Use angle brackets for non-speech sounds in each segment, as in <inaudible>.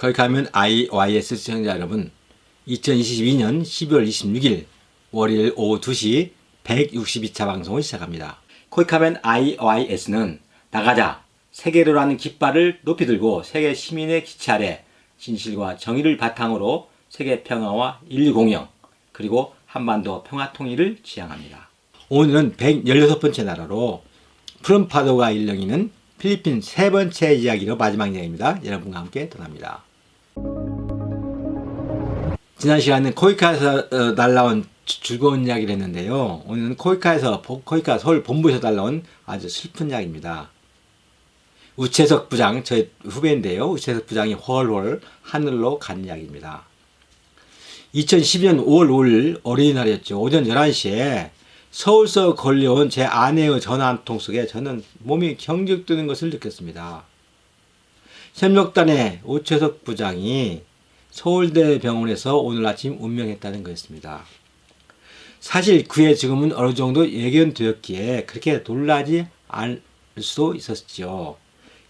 거기 가면 IYS 시청자 여러분 2022년 12월 26일 월요일 오후 2시 162차 방송을 시작합니다. 거기 가면 IYS는 나가자 세계로라는 깃발을 높이 들고 세계 시민의 기치 아래 진실과 정의를 바탕으로 세계 평화와 인류 공영 그리고 한반도 평화 통일을 지향합니다. 오늘은 116번째 나라로 푸른 파도가 일렁이는 필리핀 세 번째 이야기로 마지막 이야기입니다. 여러분과 함께 떠납니다. 지난 시간은 코이카에서 어, 날라온 주- 즐거운 이야기를 했는데요. 오늘은 코이카에서 보- 코이카 서울 본부에서 날라온 아주 슬픈 이야기입니다. 우채석 부장 저희 후배인데요. 우채석 부장이 훨훨 하늘로 간 이야기입니다. 2012년 5월 5일 어린이날이었죠. 오전 11시에 서울서 걸려온 제 아내의 전화 한 통 속에 저는 몸이 경직 뜨는 것을 느꼈습니다. 협력단의 오채석 부장이 서울대 병원에서 오늘 아침 운명했다는 것이었습니다. 사실 그의 지금은 어느 정도 예견되었기에 그렇게 놀라지 않을 수도 있었죠.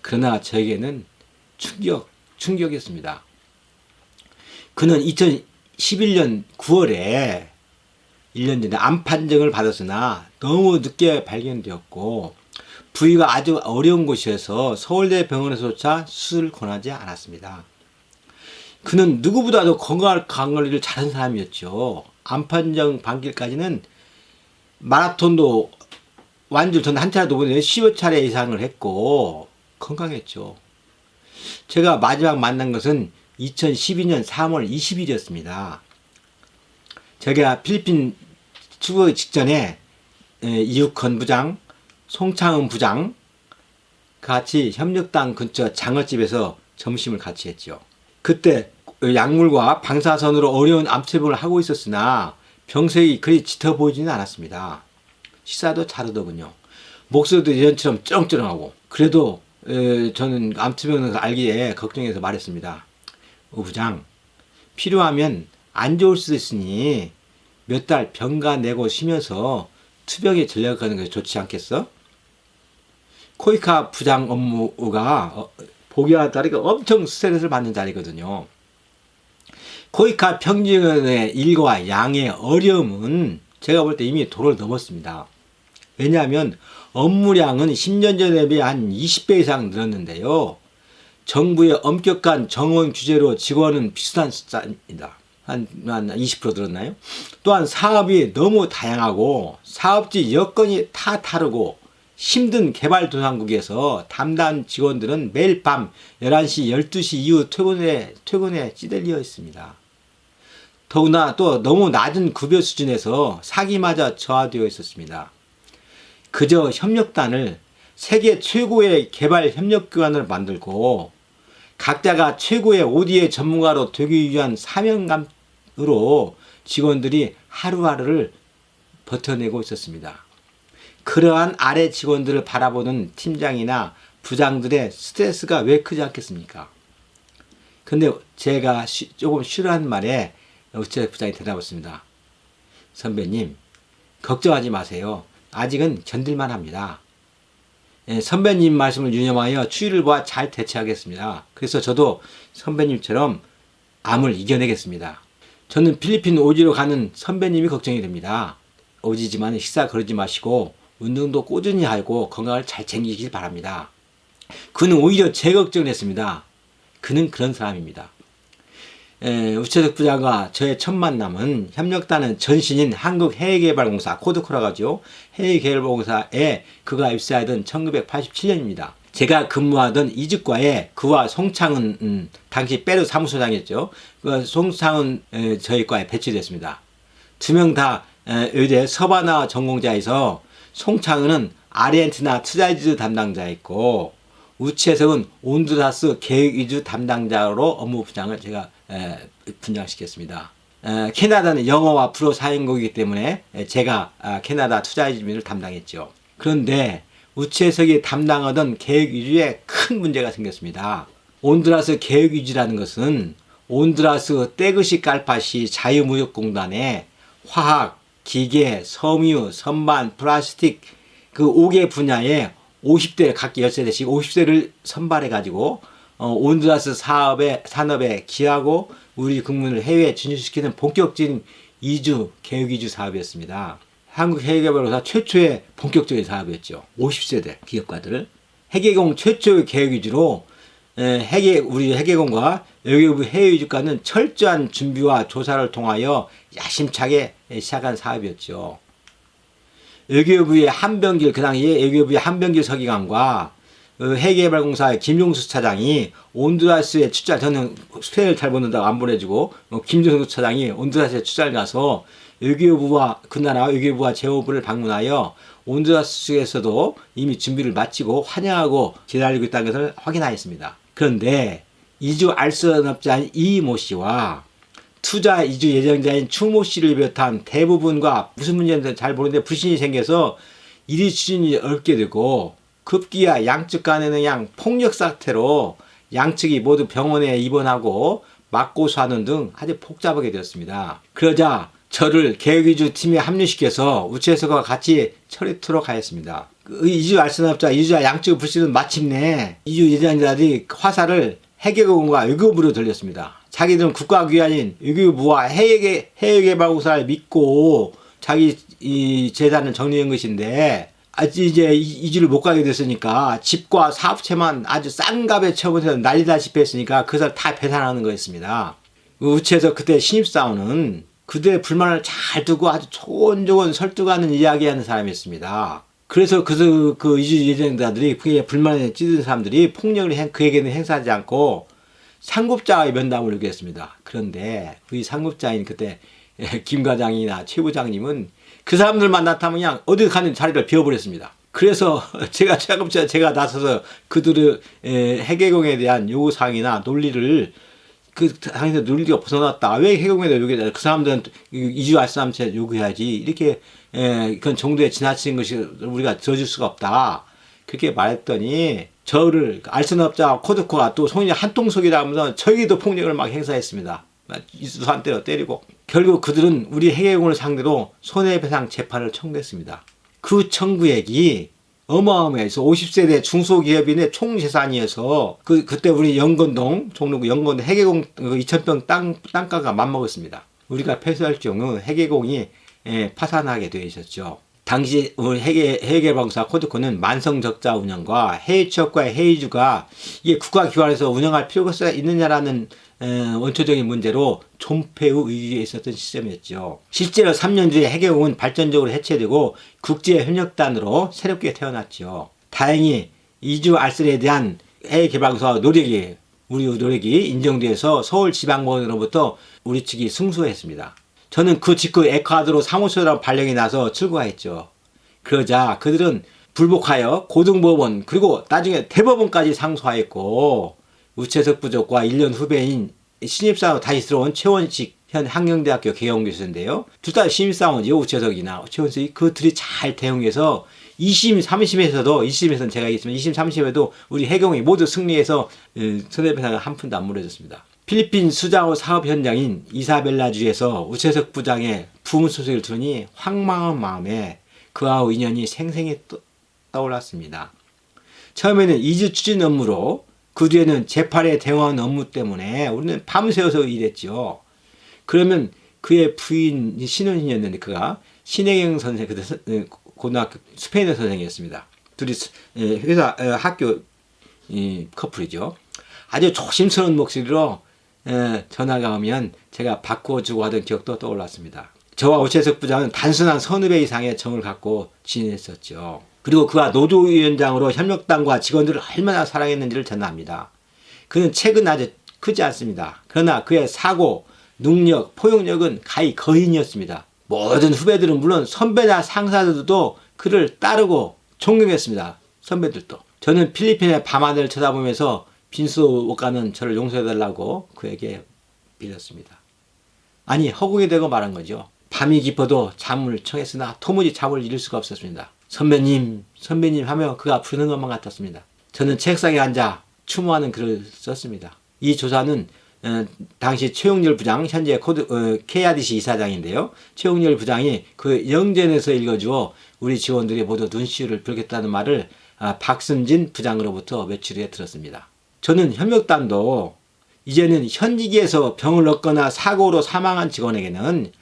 그러나 저에게는 충격, 충격이었습니다. 그는 2011년 9월에 1년 전에 암 판정을 받았으나 너무 늦게 발견되었고 부위가 아주 어려운 곳이어서 서울대 병원에서조차 수술을 권하지 않았습니다. 그는 누구보다도 건강 관리를 잘한 사람이었죠. 암 판정 반기까지는 마라톤도 완주 전한 차례도 보내 10여 차례 이상을 했고 건강했죠. 제가 마지막 만난 것은 2012년 3월 20일이었습니다. 제가 필리핀 출국 직전에 에, 이육헌 부장, 송창은 부장 같이 협력당 근처 장어집에서 점심을 같이 했죠. 그때 약물과 방사선으로 어려운 암체분을 하고 있었으나 병색이 그리 짙어 보이지는 않았습니다. 식사도 잘하더군요. 목소리도 예전처럼 쩌렁쩌렁하고 그래도 에, 저는 암투병을 알기에 걱정해서 말했습니다. 오 부장 필요하면 안 좋을 수도 있으니 몇 달 병가 내고 쉬면서 투병에 전력하는 것이 좋지 않겠어? 코이카 부장 업무가 어, 보기와 다르게 엄청 스트레스를 받는 자리거든요. 코이카 평균의 일과 양의 어려움은 제가 볼 때 이미 도를 넘었습니다. 왜냐하면 업무량은 10년 전에 비해 한 20배 이상 늘었는데요. 정부의 엄격한 정원 규제로 직원은 비슷한 숫자입니다. 한, 한 20% 늘었나요? 또한 사업이 너무 다양하고 사업지 여건이 다 다르고 힘든 개발도상국에서 담당 직원들은 매일 밤 11시, 12시 이후 퇴근에, 퇴근에 찌들려 있습니다. 더구나 또 너무 낮은 급여 수준에서 사기마저 저하되어 있었습니다. 그저 협력단을 세계 최고의 개발 협력기관을 만들고 각자가 최고의 ODA 전문가로 되기 위한 사명감으로 직원들이 하루하루를 버텨내고 있었습니다. 그러한 아래 직원들을 바라보는 팀장이나 부장들의 스트레스가 왜 크지 않겠습니까? 근데 제가 쉬- 조금 싫어하는 말에 우체 부장이 대답했습니다. 선배님, 걱정하지 마세요. 아직은 견딜만 합니다. 예, 선배님 말씀을 유념하여 추이를 보아 잘 대처하겠습니다. 그래서 저도 선배님처럼 암을 이겨내겠습니다. 저는 필리핀 오지로 가는 선배님이 걱정이 됩니다. 오지지만 식사 거르지 마시고 운동도 꾸준히 하고 건강을 잘 챙기길 바랍니다. 그는 오히려 제 걱정을 했습니다. 그는 그런 사람입니다. 에, 우체석 부장과 저의 첫 만남은 협력단은 전신인 한국해외개발공사 코드코라 가죠. 해외개발공사에 그가 입사하던 1987년입니다. 제가 근무하던 이직과에 그와 송창은 음, 당시 페루 사무소장이었죠. 그 송창은 에, 저희 과에 배치됐습니다. 두 명 다 의대 서바나 전공자에서 송창은은 아르헨티나 투자이즈 담당자였고 우체석은 온두라스 계획 위주 담당자로 업무 분장을 제가 에, 분장시켰습니다. 에, 캐나다는 영어와 불어 사용국이기 때문에 에, 제가 아, 캐나다 투자이즈를 담당했죠. 그런데 우체석이 담당하던 계획 위주에 큰 문제가 생겼습니다. 온두라스 계획 위주라는 것은 온두라스 떼그시 깔파시 자유무역공단에 화학, 기계, 섬유, 선반, 플라스틱 그 5개 분야에 50대 각기 13대씩 50대를 선발해 가지고 어, 온두라스 사업에 산업에 기하고 우리 국민을 해외에 진출시키는 본격적인 이주 계획 이주 사업이었습니다. 한국 해외개발사 최초의 본격적인 사업이었죠. 50세대 기업가들을 해계공 최초의 계획 위주로 에, 해계 우리 해계공과 외교부 해외 이주과는 철저한 준비와 조사를 통하여 야심차게 시작한 사업이었죠. 외교부의 한병길 그 당시에 외교부의 한병길 서기관과 그 해계개발공사의 김용수 차장이 온두라스에 출장 저는 스페인을 잘 보는다고 안 보내주고 어, 김용수 차장이 온두라스에 출장을 가서 외교부와 그 나라 외교부와 재호부를 방문하여 온두라스 에서도 이미 준비를 마치고 환영하고 기다리고 있다는 것을 확인하였습니다. 그런데 이주 알선업자인 이모 씨와 투자 이주 예정자인 추모 씨를 비롯한 대부분과 무슨 문제인지 잘 모르는데 불신이 생겨서 일이 추진이 어렵게 되고 급기야 양측 간에는 그냥 폭력 사태로 양측이 모두 병원에 입원하고 맞고수하는 등 아주 복잡하게 되었습니다. 그러자 저를 계획이주 팀에 합류시켜서 우체서가 같이 처리토록 하였습니다. 그 이주 알선업자 이주자 양측 불신은 마침내 이주 예정자들이 화살을 해계공과 외교부로 돌렸습니다. 자기들은 국가기관인 외교부와 해외 해외개발공사를 믿고 자기 이 재산을 정리한 것인데 아직 이제 이- 이주를 못 가게 됐으니까 집과 사업체만 아주 싼 값에 처분해서 난리다시피 했으니까 그것을 다 배산하는 거였습니다. 그 우체에서 그때 신입사원은 그들의 불만을 잘 두고 아주 좋은좋은 설득하는 이야기하는 사람이었습니다. 그래서 그, 그 이주 예정자들이 그에 불만에 찌든 사람들이 폭력을 행- 그에게는 행사하지 않고 상급자의 면담을 요구했습니다. 그런데 그 상급자인 그때 김 과장이나 최 부장님은 그 사람들 만 나타나면 그냥 어디 가는 자리를 비워버렸습니다. 그래서 <laughs> 제가 상급자 제가 나서서 그들의 에, 해계공에 대한 요구 사항이나 논리를 그 당에서 논리가 벗어났다. 왜 해경에다 요구해? 그 사람들은 이주 알선함체 요구해야지. 이렇게 에, 그런 정도에 지나치는 것이 우리가 들어줄 수가 없다. 그렇게 말했더니 저를 알선업자 코드코가 또 손이 한통속이라 하면서 저에게도 폭력을 막 행사했습니다. 이수한 때로 때리고 결국 그들은 우리 해경을 상대로 손해배상 재판을 청구했습니다. 그 청구액이 어마어마해서 50세대 중소기업인의 총 재산이어서 그 그때 우리 영건동 종로구 영건동 해계공 2천평 땅 땅가가 맘먹었습니다. 우리가 패소할 경우 해계공이 예, 파산하게 되어 있었죠. 당시 우리 해계 해계방사 코드코는 만성 적자 운영과 해외 취업과 해외주가 이게 국가기관에서 운영할 필요가 있느냐라는 에, 원초적인 문제로 존폐의 위기에 있었던 시점이었죠. 실제로 3년 뒤에 해계공은 발전적으로 해체되고 국제 협력단으로 새롭게 태어났죠. 다행히 이주 알선에 대한 해외 개방사 노력이 우리 노력이 인정돼서 서울지방법원으로부터 우리 측이 승소했습니다. 저는 그 직후 에콰도르 사무소로 발령이 나서 출국했죠. 그러자 그들은 불복하여 고등법원 그리고 나중에 대법원까지 상소하였고 우체석 부족과 1년 후배인 신입사원 다시 들어온 최원식 현 한경대학교 개영 교수인데요. 둘 다 신입사원이요. 우체석이나 최원식이 그들이 잘 대응해서 2심, 3심에서도 2심에서는 제가 얘기했지만 2심, 3심에도 우리 해경이 모두 승리해서 어, 손해배상을 한 푼도 안 물어줬습니다. 필리핀 수자오 사업 현장인 이사벨라주에서 우체석 부장의 부문 소식을 들으니 황망한 마음에 그하고 인연이 생생히 떠- 떠올랐습니다. 처음에는 이주 추진 업무로 그 뒤에는 재판에 대응하는 업무 때문에 우리는 밤새워서 일했죠. 그러면 그의 부인 신혼이었는데 그가 신혜경 선생 그때 고등학교 스페인어 선생이었습니다. 둘이 회사 에, 학교 이 커플이죠. 아주 조심스러운 목소리로 에, 전화가 오면 제가 바꿔주고 하던 기억도 떠올랐습니다. 저와 오채석 부장은 단순한 선후배 이상의 정을 갖고 지냈었죠. 그리고 그가 노조위원장으로 협력단과 직원들을 얼마나 사랑했는지를 압니다. 그는 책은 아주 크지 않습니다. 그러나 그의 사고, 능력, 포용력은 가히 거인이었습니다. 모든 후배들은 물론 선배나 상사들도 그를 따르고 존경했습니다. 선배들도. 저는 필리핀의 밤하늘을 쳐다보면서 빈수 옷가는 저를 용서해달라고 그에게 빌었습니다. 아니 허공이 되고 말한 거죠. 밤이 깊어도 잠을 청했으나 도무지 잠을 이룰 수가 없었습니다. 선배님, 선배님 하며 그가 부르는 것만 같았습니다. 저는 책상에 앉아 추모하는 글을 썼습니다. 이 조사는 어, 당시 최용렬 부장, 현재 코드 어, KRDC 이사장인데요. 최용렬 부장이 그 영전에서 읽어주어 우리 직원들이 모두 눈시울을 붉겠다는 말을 아, 박승진 부장으로부터 며칠 후에 들었습니다. 저는 협력단도 이제는 현직에서 병을 얻거나 사고로 사망한 직원에게는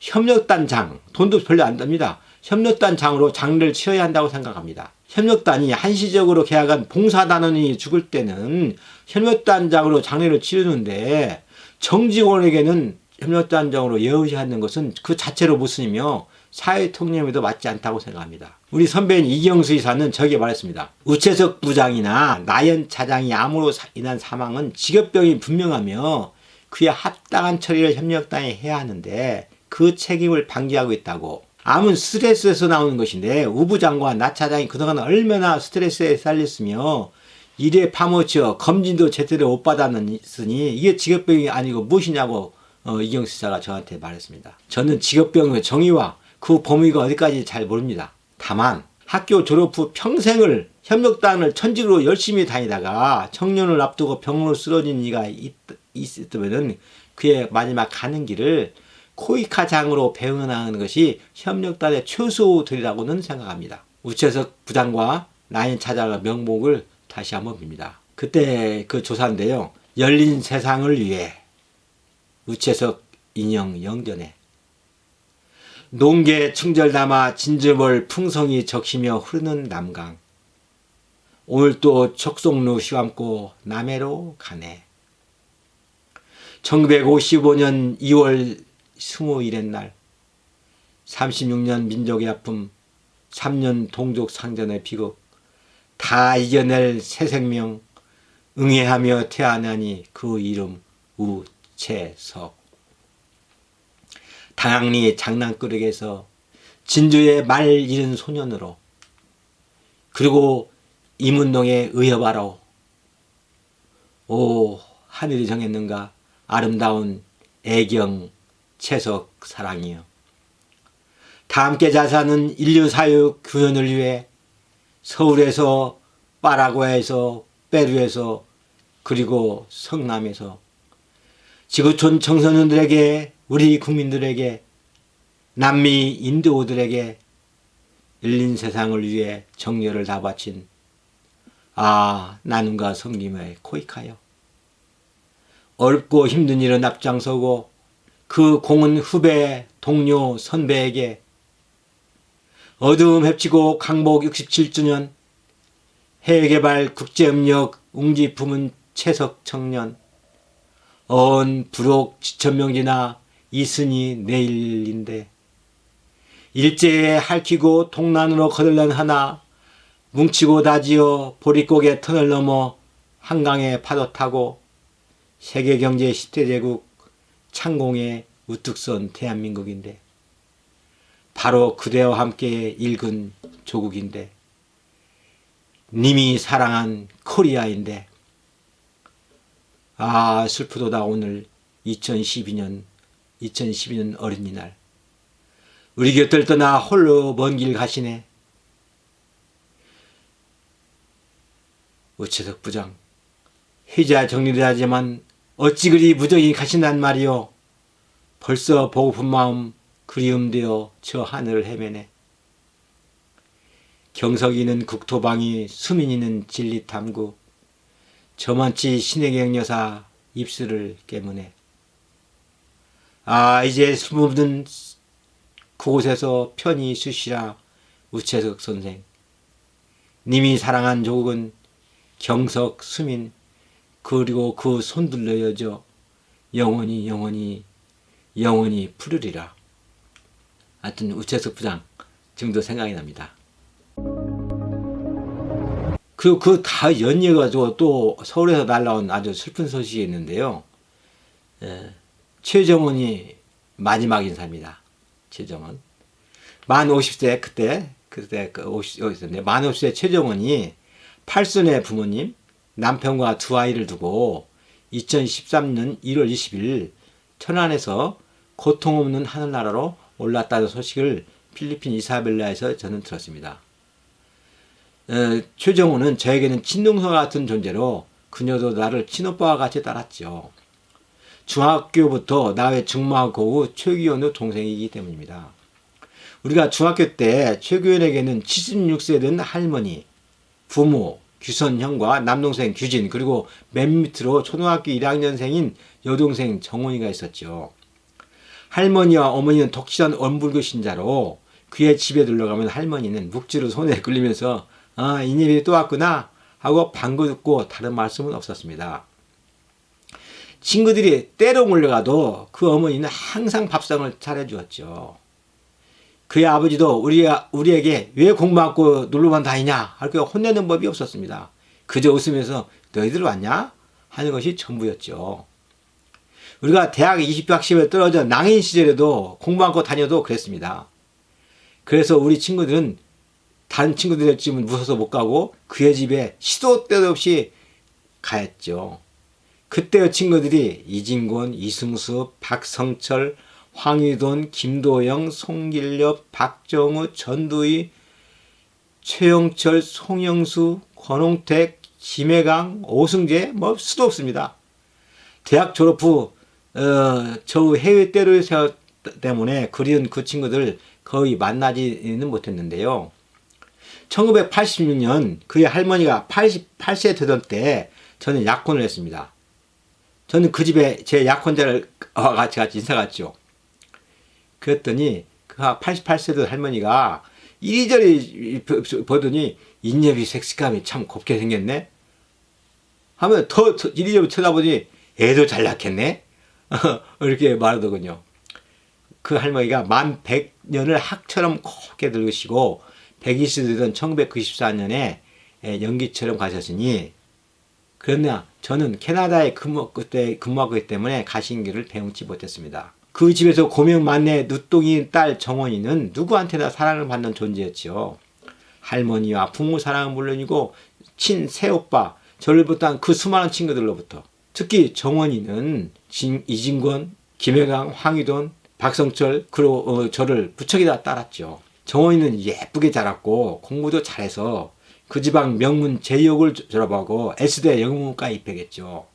협력단장 돈도 별로 안 듭니다. 협력단장으로 장례를 치러야 한다고 생각합니다. 협력단이 한시적으로 계약한 봉사단원이 죽을 때는 협력단장으로 장례를 치르는데 정직원에게는 협력단장으로 예우시하는 것은 그 자체로 무슨이며 사회 통념에도 맞지 않다고 생각합니다. 우리 선배인 이경수 이사는 저에게 말했습니다. 우체석 부장이나 나연 차장이 암으로 사- 인한 사망은 직업병이 분명하며 그에 합당한 처리를 협력단이 해야 하는데 그 책임을 방기하고 있다고. 암은 스트레스에서 나오는 것인데 우부장과 나 차장이 그동안 얼마나 스트레스에 쌓였으며 일에 파묻혀 검진도 제대로 못 받았으니 이게 직업병이 아니고 무엇이냐고 어, 이경수 씨가 저한테 말했습니다. 저는 직업병의 정의와 그 범위가 어디까지 잘 모릅니다. 다만 학교 졸업 후 평생을 협력단을 천직으로 열심히 다니다가 청년을 앞두고 병으로 쓰러진 이가 있, 있으면 그의 마지막 가는 길을 코이카장으로 배운하는 것이 협력단의 최소들이라고는 생각합니다. 우체석 부장과 라인 차장의 명목을 다시 한번 빕니다. 그때 그 조사인데요. 열린 세상을 위해 우체석 인형 영전에 농계 충절 담아 진주벌 풍성이 적시며 흐르는 남강 오늘 또 척송루 휘감고 남해로 가네 1955년 2월 20일의 날 36년 민족의 아픔 3년 동족 상전의 비극 다 이겨낼 새 생명 응애하며 태어나니 그 이름 우채석. 당항리 장난꾸러기에서 진주의 말 잃은 소년으로 그리고 이문동의 의협하러 오 하늘이 정했는가? 아름다운 애경 채석 사랑이여 다 함께 잘 사는 인류 사육 교연을 위해 서울에서 파라과에서 페루에서 그리고 성남에서 지구촌 청소년들에게 우리 국민들에게 남미 인도들에게 열린 세상을 위해 정열을 다 바친 아 나눔과 섬김의 코이카요. 어렵고 힘든 일은 앞장서고 그 공은 후배 동료 선배에게 어두움 헤치고 강복 67주년 해외개발 국제협력 웅지 품은 채석 청년 어언 부록 지천명지나 이순이 내일인데 일제에 할퀴고 동난으로 거들난 하나 뭉치고 다지어 보릿고개 터널 넘어 한강에 파도 타고 세계경제 10대 제국 창공에 우뚝 선 대한민국인데 바로 그대와 함께 읽은 조국인데 님이 사랑한 코리아인데 아 슬프도다 오늘 2012년 2012년 어린이날. 우리 곁을 떠나 홀로 먼 길 가시네. 우체석 부장 회자 정리를 하지만 어찌 그리 무정히 가신단 말이오? 벌써 보고픈 마음 그리움되어 저 하늘을 헤매네. 경석이는 국토방위 수민이는 진리탐구 저만치 신혜경 여사 입술을 깨무네. 아 이제 숨없는 그곳에서 편히 쉬시라 우체석 선생. 님이 사랑한 조국은 경석 수민 그리고 그 여져 영원히 영원히 영원히 푸르리라. 하여튼 우체석 부장 지금도 생각이 납니다. 그리고 그 다 연이어가지고 또 서울에서 날라온 아주 슬픈 소식이 있는데요. 예, 최정원이 마지막 인사입니다. 최정원 만 50세 그때 그때 그 50세인데 만 50세 최정원이 팔순의 부모님 남편과 두 아이를 두고 2013년 1월 20일 천안에서 고통 없는 하늘나라로 올랐다는 소식을 필리핀 이사벨라에서 저는 들었습니다. 어, 최정우는 저에게는 친동생 같은 존재로 그녀도 나를 친오빠와 같이 따랐죠. 중학교부터 나의 중마고 후 최규현의 동생이기 때문입니다. 우리가 중학교 때 최규현에게는 76세 된 할머니, 부모, 규선형과 남동생 규진 그리고 맨 밑으로 초등학교 1학년생인 여동생 정원이가 있었죠. 할머니와 어머니는 독실한 원불교 신자로 그의 집에 들러가면 할머니는 묵지로 손에 <laughs> 끌리면서 아 이님이 또 왔구나 하고 방구 듣고 다른 말씀은 없었습니다. 친구들이 때로 몰려가도 그 어머니는 항상 밥상을 차려주었죠. 그의 아버지도 우리가, 우리에게 왜 공부 않고 놀러만 다니냐 할거 혼내는 법이 없었습니다. 그저 웃으면서 너희들 왔냐? 하는 것이 전부였죠. 우리가 대학 20교 학습에 떨어져 낭인 시절에도 공부 않고 다녀도 그랬습니다. 그래서 우리 친구들은 다른 친구들의 집은 무서워서 못 가고 그의 집에 시도 때도 없이 가였죠. 그때의 친구들이 이진곤, 이승수, 박성철, 황희돈, 김도영, 송길엽, 박정우, 전두희, 최영철, 송영수, 권홍택, 김해강, 오승재 뭐 수도 없습니다. 대학 졸업 후 어, 저 해외 때를 세웠 때문에 그리운 그 친구들 거의 만나지는 못했는데요. 1986년 그의 할머니가 88세 되던 때 저는 약혼을 했습니다. 저는 그 집에 제 약혼자를 같이 같이 인사 갔죠. 그랬더니 그 88세 된 할머니가 이리저리 보더니 인엽이 섹시감이 참 곱게 생겼네. 하면 더, 더 이리저리 쳐다보니 애도 잘 낳겠네. <laughs> 이렇게 말하더군요. 그 할머니가 만 100년을 학처럼 곱게 늙으시고 120세 되던 1994년에 연기처럼 가셨으니 그러나 저는 캐나다에 근무 그때 근무하고 있기 때문에 가신 길을 배우지 못했습니다. 그 집에서 고명 만내 누뚱이 딸 정원이는 누구한테나 사랑을 받는 존재였지요. 할머니와 부모 사랑은 물론이고 친 새오빠 저를 비롯한 그 수많은 친구들로부터 특히 정원이는 진, 이진권, 김혜강, 황희돈, 박성철 그리고 어, 저를 부척이다 따랐죠. 정원이는 예쁘게 자랐고 공부도 잘해서 그 지방 명문 제이역을 졸업하고 S대 영문과 입학했죠.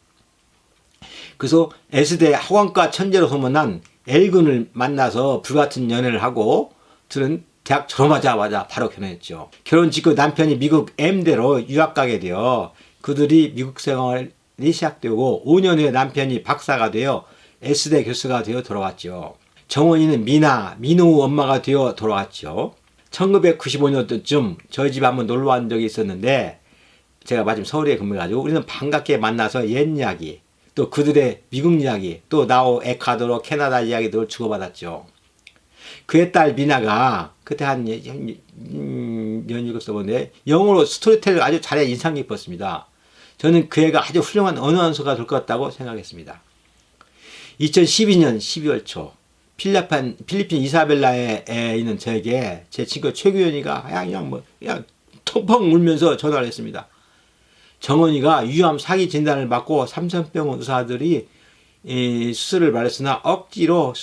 그래서 S대 학원과 천재로 소문난 L군을 만나서 불같은 연애를 하고 들은 대학 졸업하자마자 바로 결혼했죠. 결혼 직후 남편이 미국 M대로 유학 가게 되어 그들이 미국 생활이 시작되고 5년 후에 남편이 박사가 되어 S대 교수가 되어 돌아왔죠. 정원이는 미나, 민호 엄마가 되어 돌아왔죠. 1995년도쯤 저희 집 한번 놀러 간 적이 있었는데 제가 마침 서울에 근무해가지고 우리는 반갑게 만나서 옛 이야기 또 그들의 미국 이야기 또 나오 에콰도르 캐나다 이야기들을 주고받았죠. 그의 딸 미나가 그때 한 연일곱 써본데 영어로 스토리텔을 아주 잘해 인상 깊었습니다. 저는 그 애가 아주 훌륭한 언어원서가 될 것 같다고 생각했습니다. 2012년 12월 초 필리핀, 필리핀 이사벨라에 있는 저에게 제 친구 최규현이가 그냥, 그냥 뭐, 그냥 텅펑 울면서 전화를 했습니다. 정원이가 위암 사기 진단을 받고 삼성병원 의사들이 이, 수술을 말했으나 억지로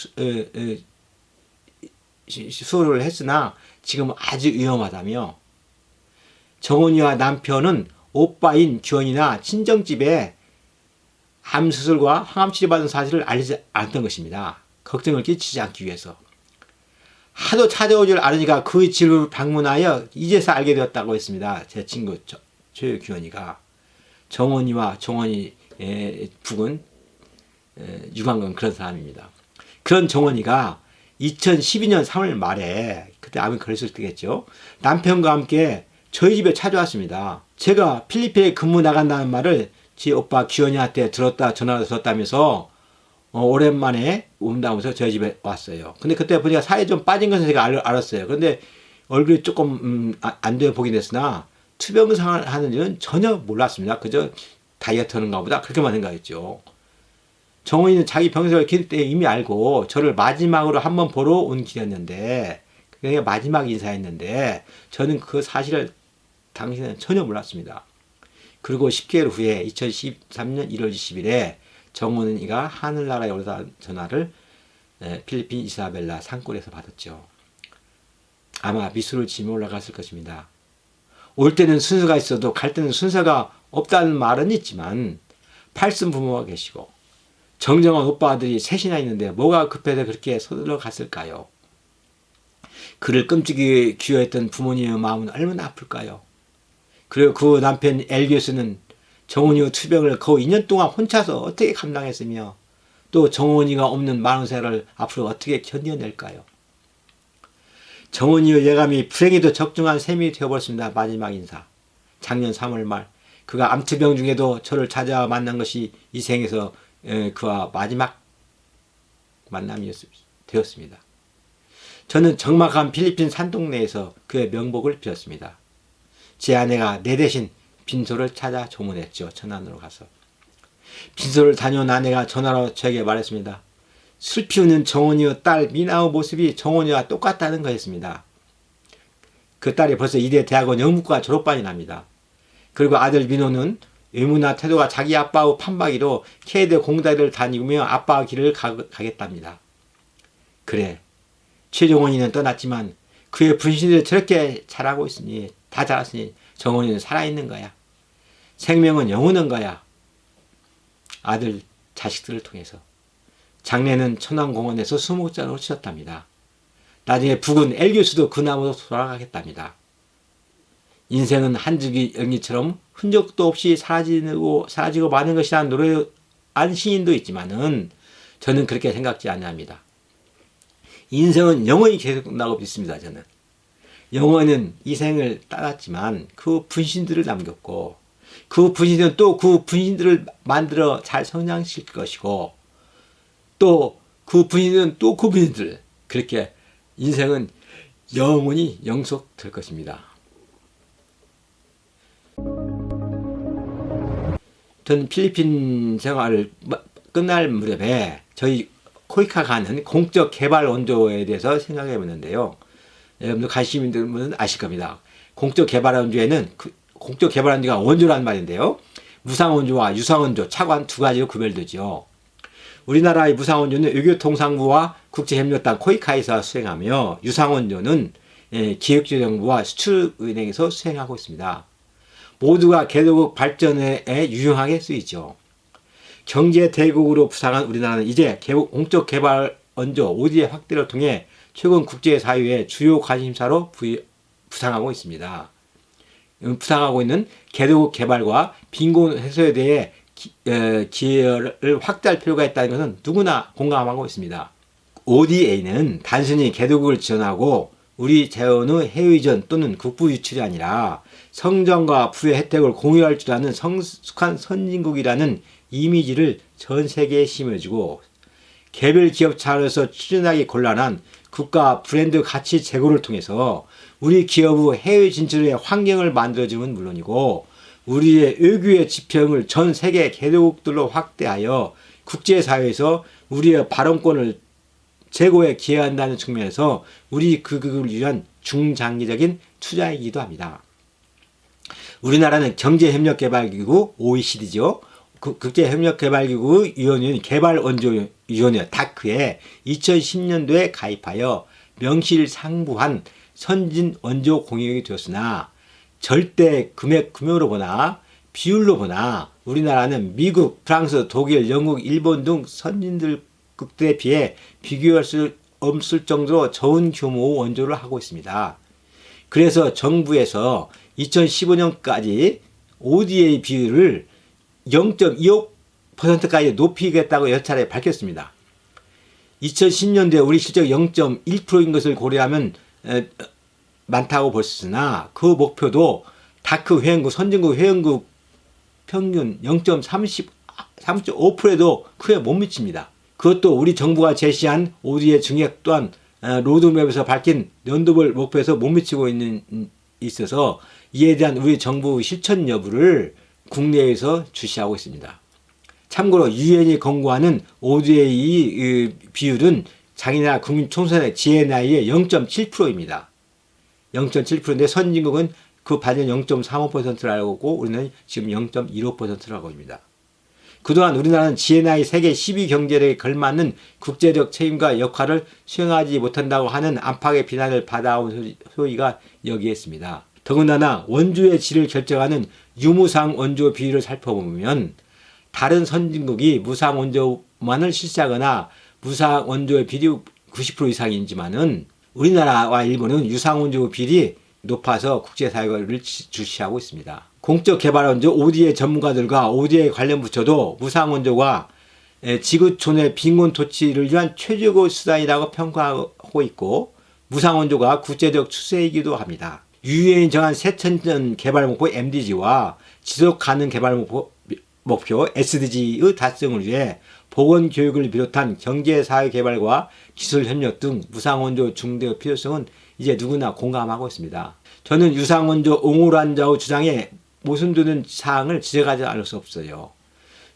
수술을 했으나 지금 아주 위험하다며 정원이와 남편은 오빠인 규현이나 친정집에 암 수술과 항암 치료 받은 사실을 알리지 않았던 것입니다. 걱정을 끼치지 않기 위해서. 하도 찾아오질 않으니까 그 집을 방문하여 이제서 알게 되었다고 했습니다. 제 친구 최규원이가 정원이와 정원이 북은 유관건 그런 사람입니다. 그런 정원이가 2012년 3월 말에 그때 암이 걸렸을 때겠죠. 남편과 함께 저희 집에 찾아왔습니다. 제가 필리핀에 근무 나간다는 말을 제 오빠 규현이한테 들었다 전화를 들었다면서 어, 오랜만에 온다면서 저희 집에 왔어요. 근데 그때 보니까 살이 좀 빠진 것을 제가 알, 알았어요. 그런데 얼굴이 조금 음, 아, 안 되어 보긴 했으나 투병상을 하는 일은 전혀 몰랐습니다. 그저 다이어트 하는가 보다 그렇게만 생각했죠. 정원이는 자기 병석을 기를 때 이미 알고 저를 마지막으로 한 번 보러 온 길이었는데 그게 마지막 인사였는데 저는 그 사실을 당시에는 전혀 몰랐습니다. 그리고 10개월 후에 2013년 1월 20일에 정원이가 하늘나라에 올라 전화를 필리핀 이사벨라 산골에서 받았죠. 아마 미술을 지며 올라갔을 것입니다. 올 때는 순서가 있어도 갈 때는 순서가 없다는 말은 있지만 팔순 부모가 계시고 정정한 오빠들이 셋이나 있는데 뭐가 급해서 그렇게 서둘러 갔을까요? 그를 끔찍이 귀여했던 부모님의 마음은 얼마나 아플까요? 그리고 그 남편 엘교수는 정원이의 투병을 거의 2년 동안 혼자서 어떻게 감당했으며 또 정원이가 없는 많은 세월을 앞으로 어떻게 견뎌낼까요? 정원이의 예감이 불행히도 적중한 셈이 되어버렸습니다. 마지막 인사. 작년 3월 말 그가 암투병 중에도 저를 찾아와 만난 것이 이 생에서 에, 그와 마지막 만남이었습니다. 저는 적막한 필리핀 산동네에서 그의 명복을 빌었습니다. 제 아내가 내 대신 빈소를 찾아 조문했죠. 천안으로 가서. 빈소를 다녀온 아내가 전화로 저에게 말했습니다. 술 피우는 정원이의 딸 미나의 모습이 정원이와 똑같다는 거였습니다. 그 딸이 벌써 이대 대학원 영문과 졸업반이 납니다. 그리고 아들 민호는 의무나 태도가 자기 아빠의 판박이로 케이드 공다리를 다니며 아빠의 길을 가, 가겠답니다. 그래, 최정원이는 떠났지만 그의 분신을 저렇게 잘하고 있으니 다 자랐으니 정원이는 살아있는 거야. 생명은 영원한 거야. 아들, 자식들을 통해서. 장례는 천왕공원에서 수목장으로 치렀답니다. 나중에 북은 엘교수도 그 나무로 돌아가겠답니다. 인생은 한 줄기 연기처럼 흔적도 없이 사라지고 사라지고 마는 것이라는 노래한 시인도 있지만은 저는 그렇게 생각지 않합니다. 인생은 영원히 계속 나고 믿습니다. 저는 영원은 이 생을 따랐지만 그 분신들을 남겼고 그 분신들은 또 그 분신들을 만들어 잘 성장시킬 것이고 또그 분신들은 또그 분신들 그렇게 인생은 영원히 영속될 것입니다. 전 필리핀 생활을 끝날 무렵에 저희 코이카 가는 공적 개발 원조에 대해서 생각해 보는데요. 여러분들 관심 있는 분은 아실 겁니다. 공적 개발 원조에는 그 공적 개발 원조가 원조라는 말인데요. 무상 원조와 유상 원조, 차관 두 가지로 구별되죠. 우리나라의 무상 원조는 외교통상부와 국제협력단 코이카에서 수행하며 유상 원조는 예, 기획재정부와 수출은행에서 수행하고 있습니다. 모두가 개도국 발전에 유용하게 쓰이죠. 경제 대국으로 부상한 우리나라는 이제 공적 개발 원조 ODA 확대를 통해 최근 국제 사회의 주요 관심사로 부상하고 있습니다. 부상하고 있는 개도국 개발과 빈곤 해소에 대해 기, 에, 기회를 확대할 필요가 있다는 것은 누구나 공감하고 있습니다. ODA는 단순히 개도국을 지원하고 우리 재원의 해외 이전 또는 국부 유출이 아니라 성장과 부의 혜택을 공유할 줄 아는 성숙한 선진국이라는 이미지를 전 세계에 심어주고 개별 기업 차원에서 추진하기 곤란한 국가 브랜드 가치 제고를 통해서 우리 기업의 해외 진출의 환경을 만들어주면 물론이고 우리의 외교의 지평을 전 세계 개도국들로 확대하여 국제사회에서 우리의 발언권을 제고에 기여한다는 측면에서 우리 극을 위한 중장기적인 투자이기도 합니다. 우리나라는 경제협력개발기구 OECD죠. 국제협력개발기구 위원회인 개발원조위원회 다크에 2010년도에 가입하여 명실상부한 선진 원조 공역이 되었으나 절대 금액 금액으로 보나 비율로 보나 우리나라는 미국, 프랑스, 독일, 영국, 일본 등 선진들 극들에 비해 비교할 수 없을 정도로 적은 규모 원조를 하고 있습니다. 그래서 정부에서 2015년까지 ODA 비율을 0.25%까지 높이겠다고 여러 차례 밝혔습니다. 2010년도에 우리 실적 0.1%인 것을 고려하면 많다고 볼 수 있으나 그 목표도 다크 회원국, 선진국 회원국 평균 0.30, 3.5%에도 크게 못 미칩니다. 그것도 우리 정부가 제시한 ODA 증액 또한 로드맵에서 밝힌 연도별 목표에서 못 미치고 있는 있어서 이에 대한 우리 정부 실천 여부를 국내에서 주시하고 있습니다. 참고로 유엔이 권고하는 ODA 비율은 장이나 국민 총선의 GNI의 0.7%입니다. 0.7%인데 선진국은 그 반전 0.35%를 알고 있고 우리는 지금 0.15%를 하고 있습니다. 그동안 우리나라는 GNI 세계 10위 경제력에 걸맞는 국제적 책임과 역할을 수행하지 못한다고 하는 안팎의 비난을 받아온 소리가 여기에 있습니다. 더군다나 원주의 질을 결정하는 유무상 원조 비율을 살펴보면 다른 선진국이 무상 원조만을 실시하거나 무상 원조의 비율이 90% 이상이지만은 우리나라와 일본은 유상 원조 비율이 높아서 국제사회를 지- 주시하고 있습니다. 공적 개발 원조 ODA 전문가들과 ODA 관련 부처도 무상원조가 에, 지구촌의 빈곤 토치를 위한 최적의 수단이라고 평가하고 있고 무상원조가 국제적 추세이기도 합니다. 유엔이 정한 새천년 개발 목표 MDG와 지속 가능 개발 목표 SDG의 달성을 위해 보건 교육을 비롯한 경제 사회 개발과 기술 협력 등 무상원조 중대의 필요성은 이제 누구나 공감하고 있습니다. 저는 유상원조 옹호란자의 주장에 모순 두는 사항을 지적하지 않을 수 없어요.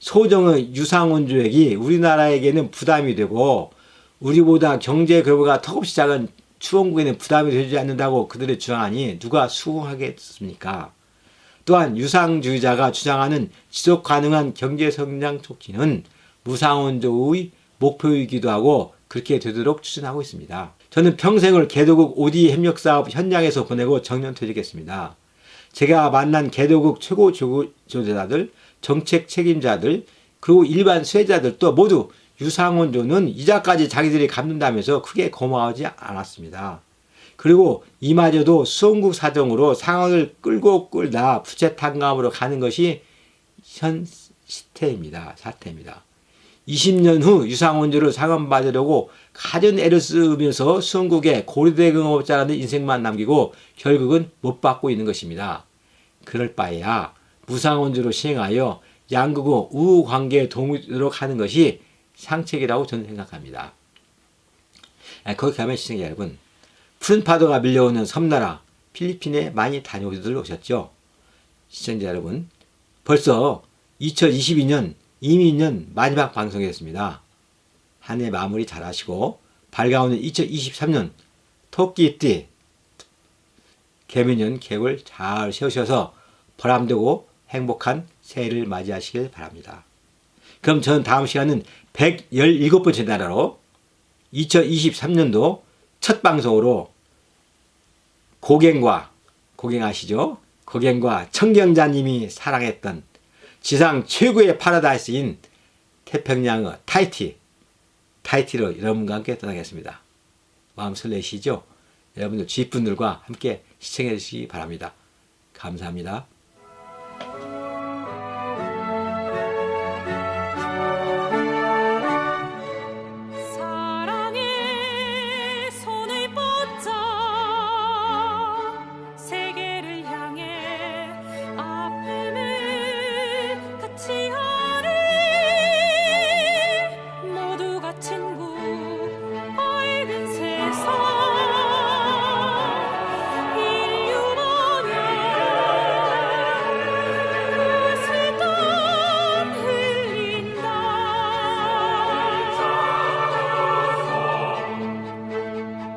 소정의 유상원조액이 우리나라에게는 부담이 되고 우리보다 경제 규모가 턱없이 작은 추원국에는 부담이 되지 않는다고 그들의 주장하니 누가 수긍하겠습니까? 또한 유상주의자가 주장하는 지속 가능한 경제 성장 촉진은 무상원조의 목표이기도 하고 그렇게 되도록 추진하고 있습니다. 저는 평생을 개도국 OD 협력 사업 현장에서 보내고 정년퇴직했습니다. 제가 만난 개도국 최고 조- 조제자들, 정책 책임자들, 그리고 일반 수혜자들도 모두 유상원조는 이자까지 자기들이 갚는다면서 크게 고마워하지 않았습니다. 그리고 이마저도 수원국 사정으로 상황을 끌고 끌다 부채 탕감으로 가는 것이 현 시태입니다. 사태입니다. 20년 후 유상원조를 상환받으려고 가진 애를 쓰면서 수원국에 고리대금업자라는 인생만 남기고 결국은 못 받고 있는 것입니다. 그럴 바에야 무상원조로 시행하여 양국의 우호 관계에 도움이 되도록 하는 것이 상책이라고 저는 생각합니다. 아, 거기 가면 시청자 여러분, 푸른 파도가 밀려오는 섬나라 필리핀에 많이 다녀오들 오셨죠? 시청자 여러분, 벌써 2022년 이민년 마지막 방송이었습니다. 한 해 마무리 잘 하시고 밝아오는 2023년 토끼띠 개미년 계획을 잘 세우셔서 보람되고 행복한 새해를 맞이하시길 바랍니다. 그럼 저는 다음 시간은 117번째 나라로 2023년도 첫 방송으로 고갱과 고갱 아시죠? 고갱과 청경자님이 사랑했던 지상 최고의 파라다이스인 태평양의 타이티 타이티로 여러분과 함께 떠나겠습니다. 마음 설레시죠? 여러분들 주위분들과 함께 시청해 주시기 바랍니다. 감사합니다.